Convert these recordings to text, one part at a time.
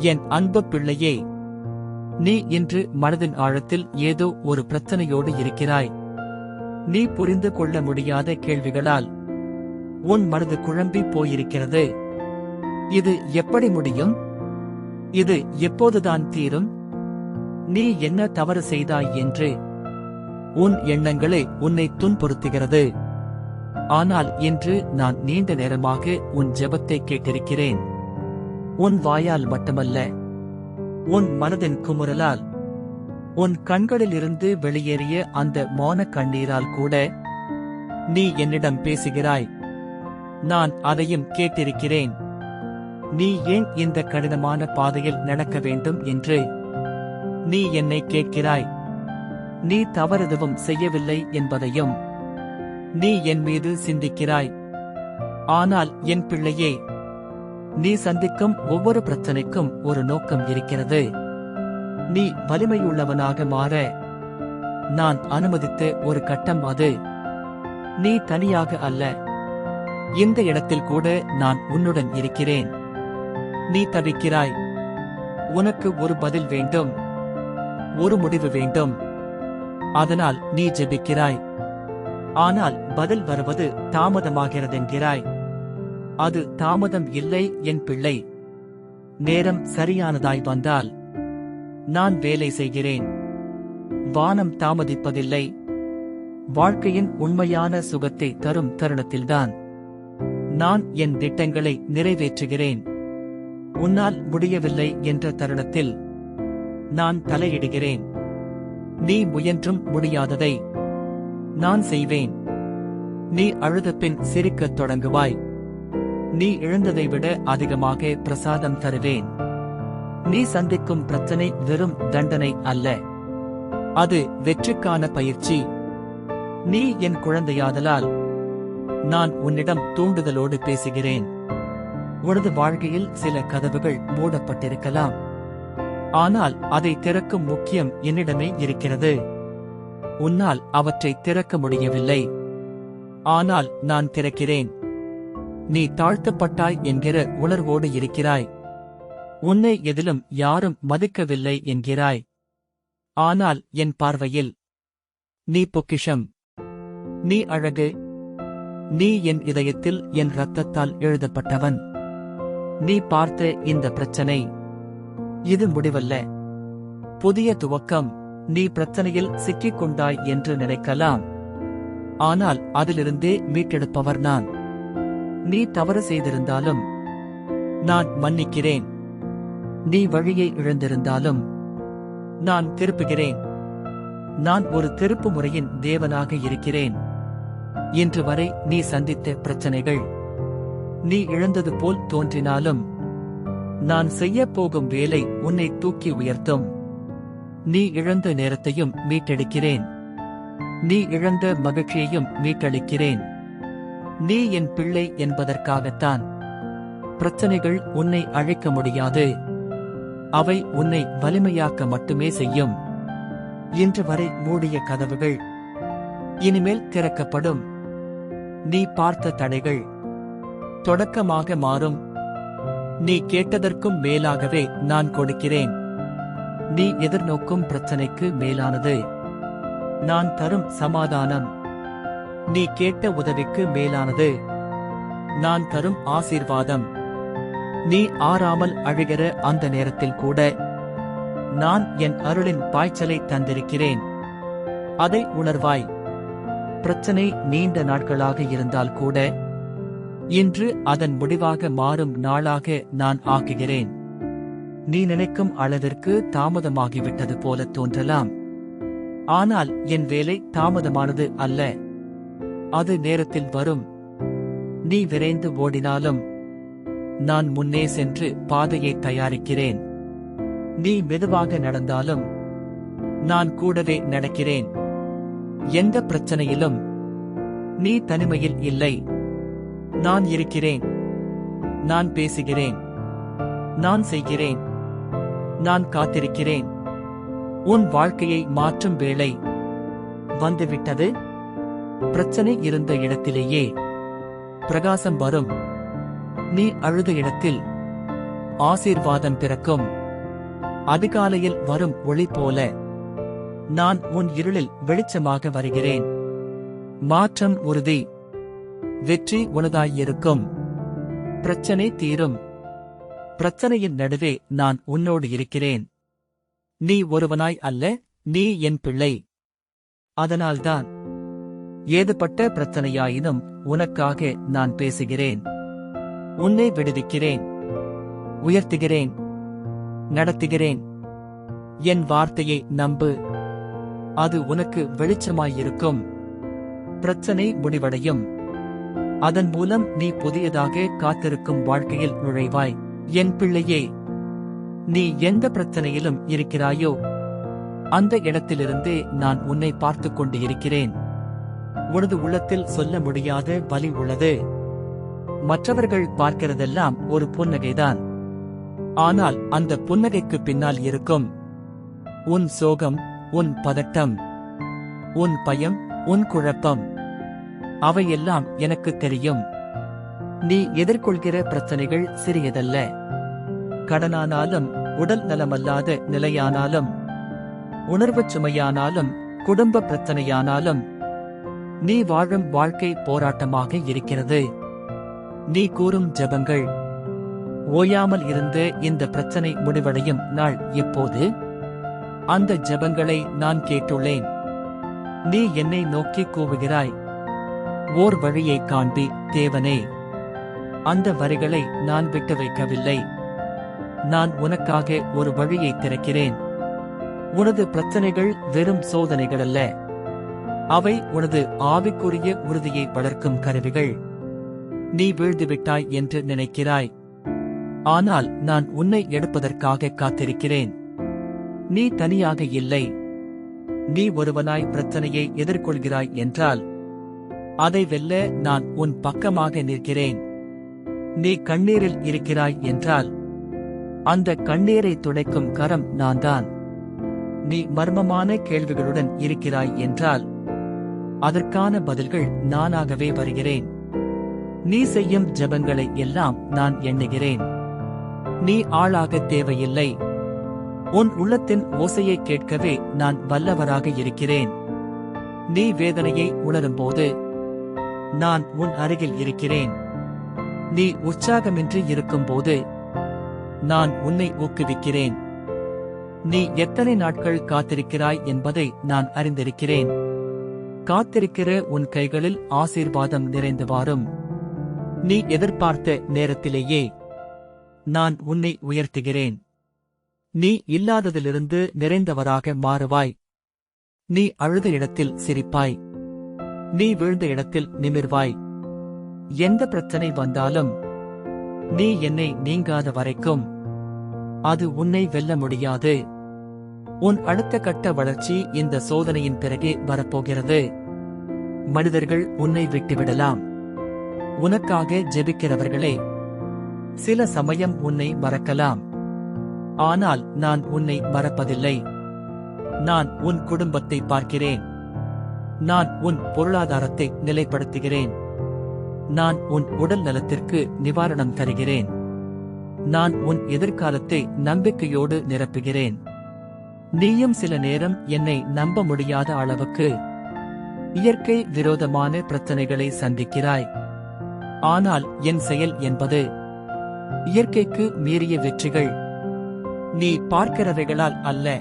என் அன்பு பிள்ளையே நீ இன்று மனதின் ஆழத்தில் ஏதோ ஒரு பிரச்சனையோடு இருக்கிறாய். நீ புரிந்து கொள்ள முடியாத கேள்விகளால் உன் மனது குழம்பி போயிருக்கிறது. இது எப்படி முடியும்? இது எப்போதுதான் தீரும்? நீ என்ன தவறு செய்தாய் என்று உன் எண்ணங்களே உன்னை துன்புறுத்துகிறது. ஆனால் இன்று நான் நீண்ட நேரமாக உன் ஜெபத்தை கேட்டிருக்கிறேன். உன் வாயால் மட்டுமல்ல உன் மனதின் குமுறலால் உன் கண்களிலிருந்து வெளியேறிய அந்த மௌன கண்ணீரால் கூட நீ என்னிடம் பேசுகிறாய். நான் அதையும் கேட்டிருக்கிறேன். நீ ஏன் இந்த கடினமான பாதையில் நடக்க வேண்டும் என்று நீ என்னை கேட்கிறாய். நீ தவறெதுவும் செய்யவில்லை என்பதையும் நீ என் மீது சிந்திக்கிறாய். ஆனால் என் பிள்ளையே நீ சந்திக்கும் ஒவ்வொரு பிரச்சனைக்கும் ஒரு நோக்கம் இருக்கிறது. நீ வலிமையுள்ளவனாக மாற நான் அனுமதித்த ஒரு கட்டம் அது. நீ தனியாக அல்ல. இந்த இடத்தில் கூட நான் உன்னுடன் இருக்கிறேன். நீ தவிக்கிறாய். உனக்கு ஒரு பதில் வேண்டும். ஒரு முடிவு வேண்டும். அதனால் நீ ஜெபிக்கிறாய். ஆனால் பதில் வருவது தாமதமாகிறதென்கிறாய். அது தாமதம் இல்லை என் பிள்ளை. நேரம் சரியானதாய் வந்தால் நான் வேலை செய்கிறேன். வானம் தாமதிப்பதில்லை. வாழ்க்கையின் உண்மையான சுகத்தை தரும் தருணத்தில்தான். நான் என் திட்டங்களை நிறைவேற்றுகிறேன். உன்னால் முடியவில்லை என்ற தருணத்தில் நான் தலையிடுகிறேன். நீ முயன்றும் முடியாததை நான் செய்வேன். நீ அழுத பின் சிரிக்கத் தொடங்குவாய். நீ இழந்ததை விட அதிகமாக பிரசாதம் தருவேன். நீ சந்திக்கும் பிரச்சனை வெறும் தண்டனை அல்ல. அது வெற்றிக்கான பயிற்சி. நீ என் குழந்தையாதலால் நான் உன்னிடம் தூண்டுதலோடு பேசுகிறேன். உனது வாழ்க்கையில் சில கதவுகள் மூடப்பட்டிருக்கலாம். ஆனால் அதை திறக்கும் முக்கியம் என்னிடமே இருக்கிறது. உன்னால் அவற்றை திறக்க முடியவில்லை. ஆனால் நான் திறக்கிறேன். நீ தாழ்த்தப்பட்டாய் என்கிற உணர்வோடு இருக்கிறாய். உன்னை எதிலும் யாரும் மதிக்கவில்லை என்கிறாய். ஆனால் என் பார்வையில் நீ பொக்கிஷம். நீ அழகு. நீ என் இதயத்தில் என் ரத்தத்தால் எழுதப்பட்டவன். நீ பார்த்த இந்த பிரச்சனை. இது முடிவல்ல. புதிய துவக்கம் நீ பிரச்சனையில் சிக்கிக் கொண்டாய் என்று நினைக்கலாம். ஆனால் அதிலிருந்தே மீட்டெடுப்பவர் நான். நீ தவறு செய்திருந்தாலும் நான் மன்னிக்கிறேன். நீ வழியை இழந்திருந்தாலும் நான் திருப்புகிறேன். நான் ஒரு திருப்பு முறையின் தேவனாக இருக்கிறேன். இன்று வரை நீ சந்தித்த பிரச்சனைகள் நீ இழந்தது போல் தோன்றினாலும் நான் செய்ய போகும் வேலை உன்னை தூக்கி உயர்த்தும். நீ இழந்த நேரத்தையும் மீட்டெடுக்கிறேன். நீ இழந்த மகிழ்ச்சியையும் மீட்டளிக்கிறேன் நீ என் பிள்ளை என்பதற்காகத்தான். பிரச்சனைகள் உன்னை அழைக்க முடியாது. அவை உன்னை வலிமையாக்க மட்டுமே செய்யும். இன்று வரை மூடிய கதவுகள் இனிமேல் திறக்கப்படும். நீ பார்த்த தடைகள் தொடக்கமாக மாறும். நீ கேட்டதற்கும் மேலாகவே நான் கொடுக்கிறேன். நீ எதிர்நோக்கும் பிரச்சனைக்கு மேலானது. நான் தரும் சமாதானம். நீ கேட்ட உதவிக்கு மேலானது. நான் தரும் ஆசீர்வாதம். நீ ஆறாமல் அழுகிற அந்த நேரத்தில் கூட நான் என் அருளின் பாய்ச்சலை தந்திருக்கிறேன். அதை உணர்வாய். பிரச்சனை நீண்ட நாட்களாக இருந்தால் கூட இன்று அதன் முடிவாக மாறும் நாளாக நான் ஆக்குகிறேன். நீ நினைக்கும் அளவிற்கு தாமதமாகிவிட்டது போல தோன்றலாம். ஆனால் என் வேலை தாமதமானது அல்ல. அது நேரத்தில் வரும். நீ விரைந்து ஓடினாலும் நான் முன்னே சென்று பாதையை தயாரிக்கிறேன். நீ மெதுவாக நடந்தாலும் நான் கூடவே நடக்கிறேன். எந்த பிரச்சனையிலும் நீ தனிமையில் இல்லை. நான் இருக்கிறேன். நான் பேசுகிறேன். நான் செய்கிறேன். நான் காத்திருக்கிறேன். உன் வாழ்க்கையை மாற்றும் வேளை வந்துவிட்டது? பிரச்சனை இருந்த இடத்திலேயே பிரகாசம் வரும். நீ அழுத இடத்தில் ஆசீர்வாதம் பிறக்கும். அதிகாலையில் வரும் ஒளி போல நான் உன் இருளில் வெளிச்சமாக வருகிறேன். மாற்றம் உறுதி. வெற்றி உனதாயிருக்கும். பிரச்சனை தீரும். பிரச்சனையின் நடுவே நான் உன்னோடு இருக்கிறேன். நீ ஒருவனாய் அல்ல நீ என் பிள்ளை. அதனால்தான் ஏதுபட்ட பிரச்சனையாயினும் உனக்காக நான் பேசுகிறேன். உன்னை விடுவிக்கிறேன். உயர்த்துகிறேன். நடத்துகிறேன். என் வார்த்தையை நம்பு. அது உனக்கு வெளிச்சமாயிருக்கும். பிரச்சனை முடிவடையும். அதன் மூலம் நீ புதியதாக காத்திருக்கும் வாழ்க்கையில் நுழைவாய். என் பிள்ளையே நீ எந்த பிரச்சனையிலும் இருக்கிறாயோ? அந்த இடத்திலிருந்தே நான் உன்னை பார்த்து கொண்டு இருக்கிறேன் உனது உள்ளத்தில் சொல்ல முடியாத வலி உள்ளது. மற்றவர்கள் பார்க்கிறதெல்லாம் ஒரு புன்னகைதான். ஆனால் அந்த புன்னகைக்கு பின்னால் இருக்கும். உன் சோகம் உன் பதட்டம் உன் பயம் உன் குழப்பம் அவையெல்லாம் எனக்கு தெரியும். நீ எதிர்கொள்கிற பிரச்சனைகள் சிறியதல்ல. கடனானாலும் உடல் நலமல்லாத நிலையானாலும் உணர்வு சுமையானாலும் குடும்ப பிரச்சனையானாலும் நீ வாழும் வாழ்க்கை போராட்டமாக இருக்கிறது. நீ கூறும் ஜெபங்கள் ஓயாமல் இருந்து இந்த பிரச்சனை முடிவடையும் நாள் எப்போது? அந்த ஜெபங்களை நான் கேட்டுள்ளேன். நீ என்னை நோக்கி கூவுகிறாய். ஓர் வழியை காண்பி தேவனே. அந்த வரிகளை நான் விட்டு வைக்கவில்லை. நான் உனக்காக ஒரு வழியை திறக்கிறேன். உனது பிரச்சனைகள் வெறும் சோதனைகள் அல்ல. அவை உனது ஆவிக்குரிய உறுதியை வளர்க்கும் கருவிகள். நீ வீழ்ந்துவிட்டாய் என்று நினைக்கிறாய். ஆனால் நான் உன்னை எடுப்பதற்காக காத்திருக்கிறேன். நீ தனியாக இல்லை. நீ ஒருவனாய் பிரச்சனையை எதிர்கொள்கிறாய் என்றால் அதை வெல்ல நான் உன் பக்கமாக நிற்கிறேன். நீ கண்ணீரில் இருக்கிறாய் என்றால் அந்த கண்ணீரை துடைக்கும் கரம் நான்தான். நீ மர்மமான கேள்விகளுடன் இருக்கிறாய் என்றால் அதற்கான பதில்கள் நானாகவே வருகிறேன். நீ செய்யும் ஜபங்களை எல்லாம் நான் எண்ணுகிறேன். நீ ஆளாக தேவையில்லை. உன் உள்ளத்தின் ஓசையை கேட்கவே நான் வல்லவராக இருக்கிறேன். நீ வேதனையை உணரும்போது நான் உன் அருகில் இருக்கிறேன். நீ உற்சாகமின்றி இருக்கும்போது நான் உன்னை ஊக்குவிக்கிறேன். நீ எத்தனை நாட்கள் காத்திருக்கிறாய் என்பதை நான் அறிந்திருக்கிறேன். காத்திருக்கிற உன் கைகளில் ஆசீர்வாதம் நிறைந்து வாரும். நீ எதிர்பார்த்த நேரத்திலேயே நான் உன்னை உயர்த்துகிறேன். நீ இல்லாததிலிருந்து நிறைந்தவராக மாறுவாய். நீ அழுத இடத்தில் சிரிப்பாய். நீ வீழ்ந்த இடத்தில் நிமிர்வாய். எந்த பிரச்சனை வந்தாலும் நீ என்னை நீங்காத வரைக்கும் அது உன்னை வெல்ல முடியாது. உன் அடுத்த கட்ட வளர்ச்சி இந்த சோதனையின் பிறகே வரப்போகிறது. மனிதர்கள் உன்னை விட்டுவிடலாம். உனக்காக ஜெபிக்கிறவர்களே சில சமயம் உன்னை மறக்கலாம். ஆனால் நான் உன்னை மறப்பதில்லை. நான் உன் குடும்பத்தை பார்க்கிறேன். நான் உன் பொருளாதாரத்தை நிலைப்படுத்துகிறேன். நான் உன் உடல் நலத்திற்கு நிவாரணம் தருகிறேன். நான் உன் எதிர்காலத்தை நம்பிக்கையோடு நிரப்புகிறேன். நீயும் சில நேரம் என்னை நம்ப முடியாத அளவுக்கு இயற்கை விரோதமான பிரச்சனைகளை சந்திக்கிறாய். ஆனால் என் செயல் என்பது இயற்கைக்கு மீறிய வெற்றிகள். நீ பார்க்கிறவைகளால் அல்ல.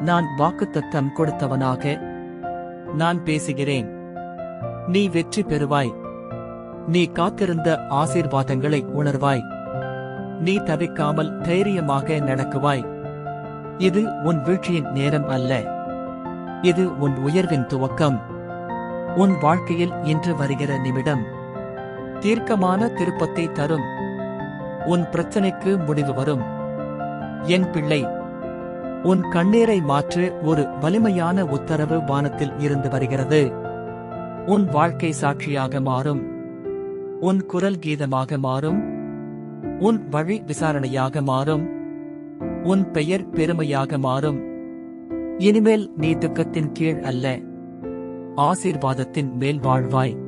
நான் வாக்குத்தத்தம் கொடுத்தவனாக நான் பேசுகிறேன். நீ வெற்றி பெறுவாய். நீ காத்திருந்த ஆசீர்வாதங்களை உணர்வாய். நீ தவிக்காமல் தைரியமாக நடக்குவாய். இது உன் வீழ்ச்சியின் நேரம் அல்ல. இது உன் உயர்வின் துவக்கம். உன் வாழ்க்கையில் இன்று வருகிற நிமிடம். தீர்க்கமான திருப்பத்தை தரும். உன் பிரச்சனைக்கு முடிவு வரும். என் பிள்ளை உன் கண்ணீரை மாற்று ஒரு வலிமையான உத்தரவு வானத்தில் இருந்து வருகிறது. உன் வாழ்க்கை சாட்சியாக மாறும். உன் குரல் கீதமாக மாறும். உன் வழி விசாரணையாக மாறும். உன் பெயர் பெருமையாக மாறும். இனிமேல் நீ துக்கத்தின் கீழ் அல்ல. ஆசீர்வாதத்தின் மேல் வாழ்வாய்.